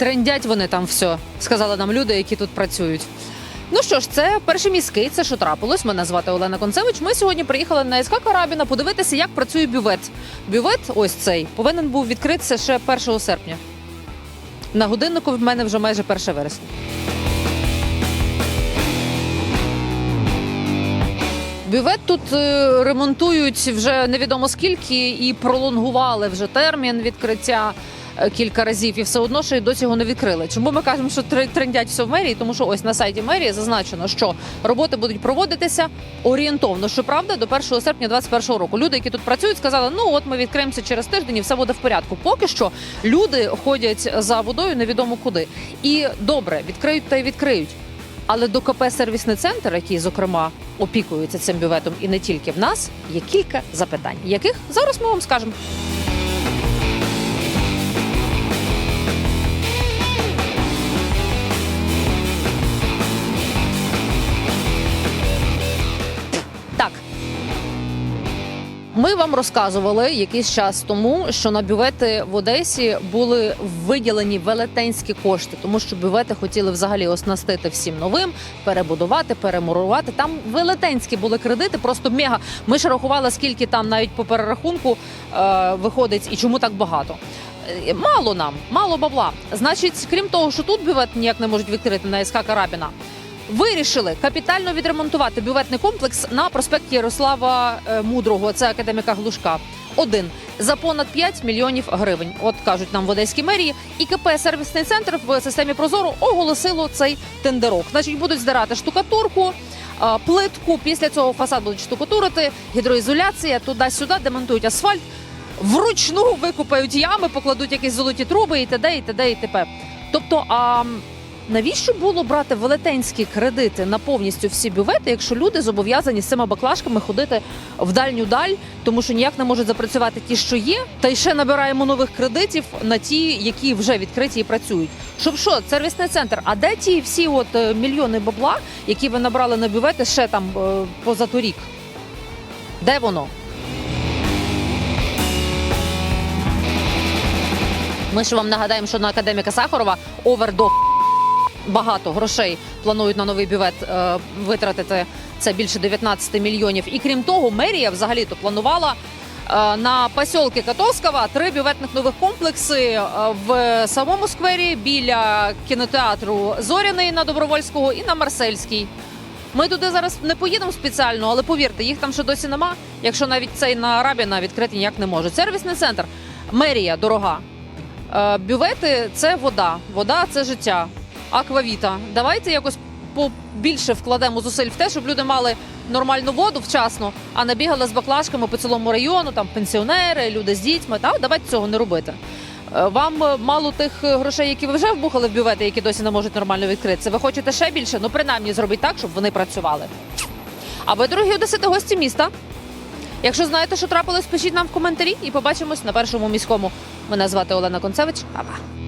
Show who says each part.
Speaker 1: трендять вони там все, сказали нам люди, які тут працюють. Ну що ж, це перший міський, це що трапилось. Мене звати Олена Концевич. Ми сьогодні приїхали на СК Карабіна подивитися, як працює бювет. Бювет, ось цей, повинен був відкритися ще 1 серпня. На годиннику в мене вже майже 1 вересня. Бювет тут е, ремонтують вже невідомо скільки і пролонгували вже термін відкриття кілька разів, і все одно ще й досі його не відкрили. Чому ми кажемо, що тре- трендять все в мерії? Тому що ось на сайті мерії зазначено, що роботи будуть проводитися орієнтовно. Щоправда, до 1 серпня 2021 року. Люди, які тут працюють, сказали: ну от ми відкриємося через тиждень, і все буде в порядку. Поки що люди ходять за водою невідомо куди. І добре, відкриють та й відкриють. Але до КП сервісний центр, який зокрема опікується цим бюветом, і не тільки в нас, є кілька запитань, яких зараз ми вам скажемо. Ми вам розказували якийсь час тому, що на бювети в Одесі були виділені велетенські кошти, тому що бювети хотіли взагалі оснастити всім новим, перебудувати, перемурувати. Там велетенські були кредити, просто мега. Ми ж рахували, скільки там навіть по перерахунку е, виходить і чому так багато. Е, Мало нам, мало бабла. Значить, крім того, що тут бювет ніяк не можуть відкрити на СК Карабіна. Вирішили капітально відремонтувати бюветний комплекс на проспекті Ярослава е, Мудрого, це академіка Глушка. Один за понад 5 мільйонів гривень. От кажуть нам в Одеській мерії. І КП сервісний центр в системі Прозоро оголосило цей тендерок. Значить, будуть здирати штукатурку. Плитку після цього фасад будуть штукатурити, гідроізоляція туди-сюди, демонтують асфальт, вручну викупають ями, покладуть якісь золоті труби і т.д. і т.д. і т.п. Тобто, а навіщо було брати велетенські кредити на повністю всі бювети, якщо люди зобов'язані з цими баклажками ходити в дальню даль, тому що ніяк не можуть запрацювати ті, що є, та й ще набираємо нових кредитів на ті, які вже відкриті і працюють. Щоб що, сервісний центр? А де ті всі от е, мільйони бабла, які ви набрали на бювети ще там е, позаторік? Де воно? Ми ж вам нагадаємо, що на академіка Сахарова овердо багато грошей планують на новий бювет е, витратити. Це більше 19 мільйонів. І крім того, мерія взагалі то планувала е, на посілки Котовського три бюветних нових комплекси е, в самому сквері біля кінотеатру Зоряний на Добровольського і на Марсельській. Ми туди зараз не поїдемо спеціально, але повірте, їх там ще досі нема. Якщо навіть цей на Рабіна відкрити ніяк не може. Сервісний центр, мерія дорога. Бювети це вода, вода це життя. Аквавіта. Давайте якось побільше вкладемо зусиль в те, щоб люди мали нормальну воду вчасно, а не бігали з баклажками по цілому району, там пенсіонери, люди з дітьми. Так, давайте цього не робити. Е, Вам е, мало тих е, грошей, які ви вже вбухали в бювети, які досі не можуть нормально відкритися. Ви хочете ще більше? Ну принаймні зробіть так, щоб вони працювали. А ви, дорогі одесити, гості міста. Якщо знаєте, що трапилось, пишіть нам в коментарі і побачимось на першому міському. Мене звати Олена Концевич. Па-па.